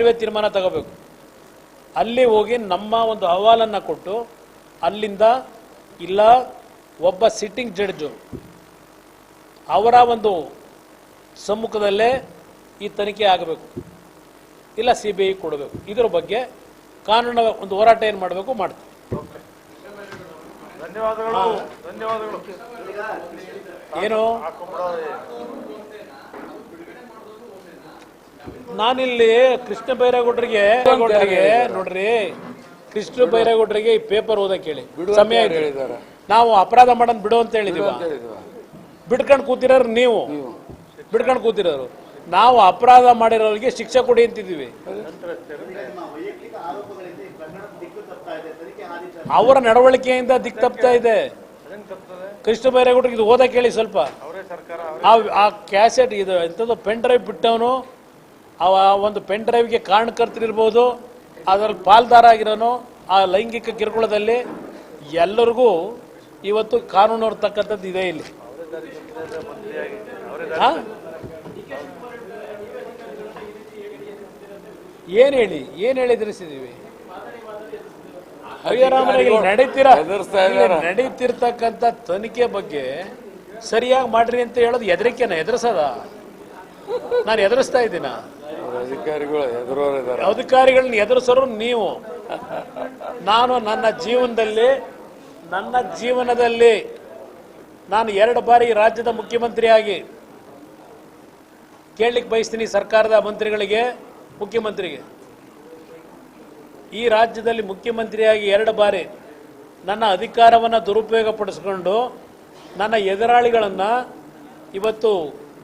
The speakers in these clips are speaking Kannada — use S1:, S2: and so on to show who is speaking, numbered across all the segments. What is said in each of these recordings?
S1: ನೀವೇ ತೀರ್ಮಾನ ತಗೋಬೇಕು. ಅಲ್ಲಿ ಹೋಗಿ ನಮ್ಮ ಒಂದು ಅಹವಾಲನ್ನು ಕೊಟ್ಟು ಅಲ್ಲಿಂದ ಇಲ್ಲ ಒಬ್ಬ ಸಿಟ್ಟಿಂಗ್ ಜಡ್ಜು ಅವರ ಒಂದು ಸಮ್ಮುಖದಲ್ಲೇ ಈ ತನಿಖೆ ಆಗಬೇಕು. ಇಲ್ಲ ಸಿ ಬಿ ಐ ಕೊಡಬೇಕು. ಇದರ ಬಗ್ಗೆ ಕಾನೂನು ಒಂದು ಹೋರಾಟ ಏನು ಮಾಡಬೇಕು ಮಾಡ್ತೀವಿ.
S2: ಧನ್ಯವಾದಗಳು. ಧನ್ಯವಾದಗಳು.
S1: ಏನು? ನಾನಿಲ್ಲಿ ಕೃಷ್ಣ ಬೈರೇಗೌಡರಿಗೆ ಬೈರೇಗೌಡರಿಗೆ ನೋಡ್ರಿ ಕೃಷ್ಣ ಬೈರೇಗೌಡರಿಗೆ ಈ ಪೇಪರ್ ಓದಕ್ಕೆ ಹೇಳಿ ಸಮಯ.
S3: ಹೇಳಿದ್ದಾರೆ.
S1: ನಾವು ಅಪರಾಧ ಮಾಡೋದ್ ಬಿಡು ಅಂತ ಹೇಳಿದೀವ? ಬಿಡ್ಕೊಂಡು ಕೂತಿರೋರು ನೀವು. ಬಿಡ್ಕೊಂಡು ಕೂತಿರೋರು. ನಾವು ಅಪರಾಧ ಮಾಡಿರೋರಿಗೆ ಶಿಕ್ಷೆ ಕೊಡಿ ಅಂತಿದ್ದೀವಿ. ಅವರ ನಡವಳಿಕೆಯಿಂದ ದಿಕ್ ತಪ್ತಾ ಇದೆ. ಕೃಷ್ಣ ಬೈರೇಗೌಡರಿಗೆ ಇದು ಓದಕ್ಕೆ ಹೇಳಿ ಸ್ವಲ್ಪ.
S2: ಅವರೇ ಸರ್ಕಾರ
S1: ಆ ಆ ಕ್ಯಾಸೆಟ್ ಇದು ಎಂಥದ್ದು ಪೆನ್ ಡ್ರೈವ್ ಬಿಟ್ಟವನು. ಅವ ಒಂದು ಪೆನ್ ಡ್ರೈವ್ಗೆ ಕಾರಣಕರ್ತರಿರ್ಬೋದು ಅದರಲ್ಲಿ ಪಾಲ್ದಾರ ಆಗಿರೋನು ಆ ಲೈಂಗಿಕ ಕಿರುಕುಳದಲ್ಲಿ ಎಲ್ಲರಿಗೂ ಇವತ್ತು ಕಾನೂನು ಹೊರತಕ್ಕಂಥದ್ದು ಇದೆ ಇಲ್ಲಿ? ಏನ್ ಹೇಳಿ? ಏನ್ ಹೇಳಿ ಎದುರಿಸಿದೀವಿ ಹರಿಯರಾಮನಿಗೆ ನಡೀತಿರ. ನಡೀತಿರ್ತಕ್ಕಂಥ ತನಿಖೆ ಬಗ್ಗೆ ಸರಿಯಾಗಿ ಮಾಡ್ರಿ ಅಂತ ಹೇಳೋದು ಹೆದರಿಕೆನ ಎದುರಿಸದ? ನಾನು ಎದುರಿಸ್ತಾ ಇದ್ದೀನ.
S3: ಅಧಿಕಾರಿಗಳು ಎದುರೋರಿದ್ದಾರೆ
S1: ಅಧಿಕಾರಿಗಳನ್ನ ಎದುರಿಸೋರು ನೀವು. ನಾನು ನನ್ನ ಜೀವನದಲ್ಲಿ ನನ್ನ ಜೀವನದಲ್ಲಿ ನಾನು ಎರಡು ಬಾರಿ ರಾಜ್ಯದ ಮುಖ್ಯಮಂತ್ರಿಯಾಗಿ ಕೇಳಲಿಕ್ಕೆ ಬಯಸ್ತೀನಿ ಸರ್ಕಾರದ ಮಂತ್ರಿಗಳಿಗೆ ಮುಖ್ಯಮಂತ್ರಿಗೆ. ಈ ರಾಜ್ಯದಲ್ಲಿ ಮುಖ್ಯಮಂತ್ರಿಯಾಗಿ ಎರಡು ಬಾರಿ ನನ್ನ ಅಧಿಕಾರವನ್ನು ದುರುಪಯೋಗ ಪಡಿಸ್ಕೊಂಡು ನನ್ನ ಎದುರಾಳಿಗಳನ್ನು ಇವತ್ತು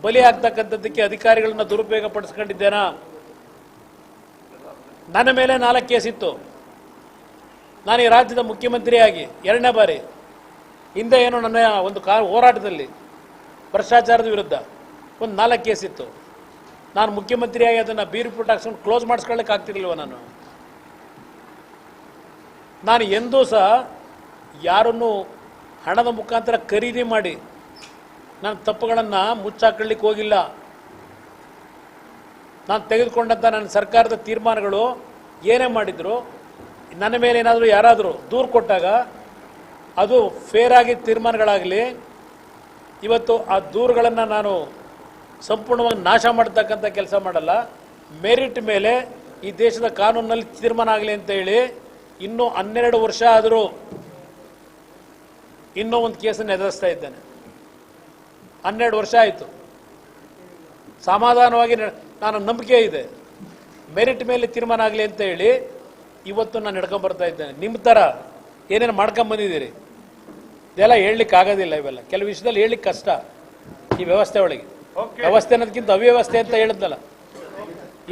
S1: ಬಲಿ ಆಗ್ತಕ್ಕಂಥದ್ದಕ್ಕೆ ಅಧಿಕಾರಿಗಳನ್ನ ದುರುಪಯೋಗ ಪಡಿಸ್ಕೊಂಡಿದ್ದೇನಾ ನನ್ನ ಮೇಲೆ ನಾಲ್ಕು ಕೇಸಿತ್ತು ನಾನು ಈ ರಾಜ್ಯದ ಮುಖ್ಯಮಂತ್ರಿಯಾಗಿ ಎರಡನೇ ಬಾರಿ, ಹಿಂದೆ ಏನು ನನ್ನ ಒಂದು ಕಾ, ಹೋರಾಟದಲ್ಲಿ ಭ್ರಷ್ಟಾಚಾರದ ವಿರುದ್ಧ ಒಂದು ನಾಲ್ಕು ಕೇಸಿತ್ತು ನಾನು ಮುಖ್ಯಮಂತ್ರಿಯಾಗಿ ಅದನ್ನು ಬೀರು ಹಾಕ್ಸ್ಕೊಂಡು ಕ್ಲೋಸ್ ಮಾಡಿಸ್ಕೊಳ್ಳಿಕ್ಕೆ ಆಗ್ತಿರ್ಲಿಲ್ವ ನಾನು? ನಾನು ಎಂದೂ ಸಹ ಯಾರನ್ನು ಹಣದ ಮುಖಾಂತರ ಖರೀದಿ ಮಾಡಿ ನನ್ನ ತಪ್ಪುಗಳನ್ನು ಮುಚ್ಚಾಕೊಳ್ಳಿಕ್ಕೆ ಹೋಗಿಲ್ಲ. ನಾನು ತೆಗೆದುಕೊಂಡಂಥ ನನ್ನ ಸರ್ಕಾರದ ತೀರ್ಮಾನಗಳು ಏನೇ ಮಾಡಿದ್ರು, ನನ್ನ ಮೇಲೆ ಏನಾದರೂ ಯಾರಾದರೂ ದೂರು ಕೊಟ್ಟಾಗ ಅದು ಫೇರ್ ಆಗಿ ತೀರ್ಮಾನಗಳಾಗಲಿ, ಇವತ್ತು ಆ ದೂರುಗಳನ್ನು ನಾನು ಸಂಪೂರ್ಣವಾಗಿ ನಾಶ ಮಾಡ್ತಕ್ಕಂಥ ಕೆಲಸ ಮಾಡಲ್ಲ. ಮೆರಿಟ್ ಮೇಲೆ ಈ ದೇಶದ ಕಾನೂನಿನಲ್ಲಿ ತೀರ್ಮಾನ ಆಗಲಿ ಅಂತ ಹೇಳಿ ಇನ್ನೂ ಹನ್ನೆರಡು ವರ್ಷ ಆದರೂ ಇನ್ನೂ ಒಂದು ಕೇಸನ್ನು ಎದುರಿಸ್ತಾ ಇದ್ದೇನೆ. ಹನ್ನೆರಡು ವರ್ಷ ಆಯಿತು. ಸಮಾಧಾನವಾಗಿ ನಾನು ನಂಬಿಕೆ ಇದೆ. ಮೆರಿಟ್ ಮೇಲೆ ತೀರ್ಮಾನ ಆಗಲಿ ಅಂತ ಹೇಳಿ ಇವತ್ತು ನಾನು ನಡ್ಕೊಂಡ್ ಬರ್ತಾ ಇದ್ದೇನೆ. ನಿಮ್ಮ ಥರ ಏನೇನು ಮಾಡ್ಕೊಂಬಂದಿದ್ದೀರಿ ಇದೆಲ್ಲ ಹೇಳಲಿಕ್ಕೆ ಆಗೋದಿಲ್ಲ ಇವೆಲ್ಲ. ಕೆಲವು ವಿಷಯದಲ್ಲಿ ಹೇಳಲಿಕ್ಕೆ ಕಷ್ಟ ಈ ವ್ಯವಸ್ಥೆ ಒಳಗೆ. ವ್ಯವಸ್ಥೆ ಅನ್ನೋದಕ್ಕಿಂತ ಅವ್ಯವಸ್ಥೆ ಅಂತ ಹೇಳಿದ್ನಲ್ಲ.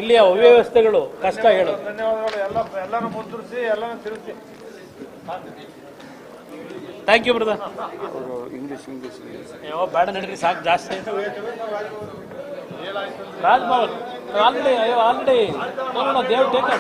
S1: ಇಲ್ಲಿ ಅವ್ಯವಸ್ಥೆಗಳು ಕಷ್ಟ ಹೇಳೋದು.
S2: ಧನ್ಯವಾದಗಳು. ಎಲ್ಲ ಎಲ್ಲಾನು ಮುದ್ರಿಸಿ ಎಲ್ಲಾನು ತಿರುಗಿಸಿ.
S1: Thank you brother
S3: English English
S1: ಯಾವ ಬೇಡ ನಡೀರಿ ಸಾಕು ಜಾಸ್ತಿ. ಆಯ್ತು ರಾಜ್ಭವನ್ ಆಲ್ರೆಡಿ ಅಯ್ಯೋ ಆಲ್ರೆಡಿ ದೇವ್ ಟೇಕ್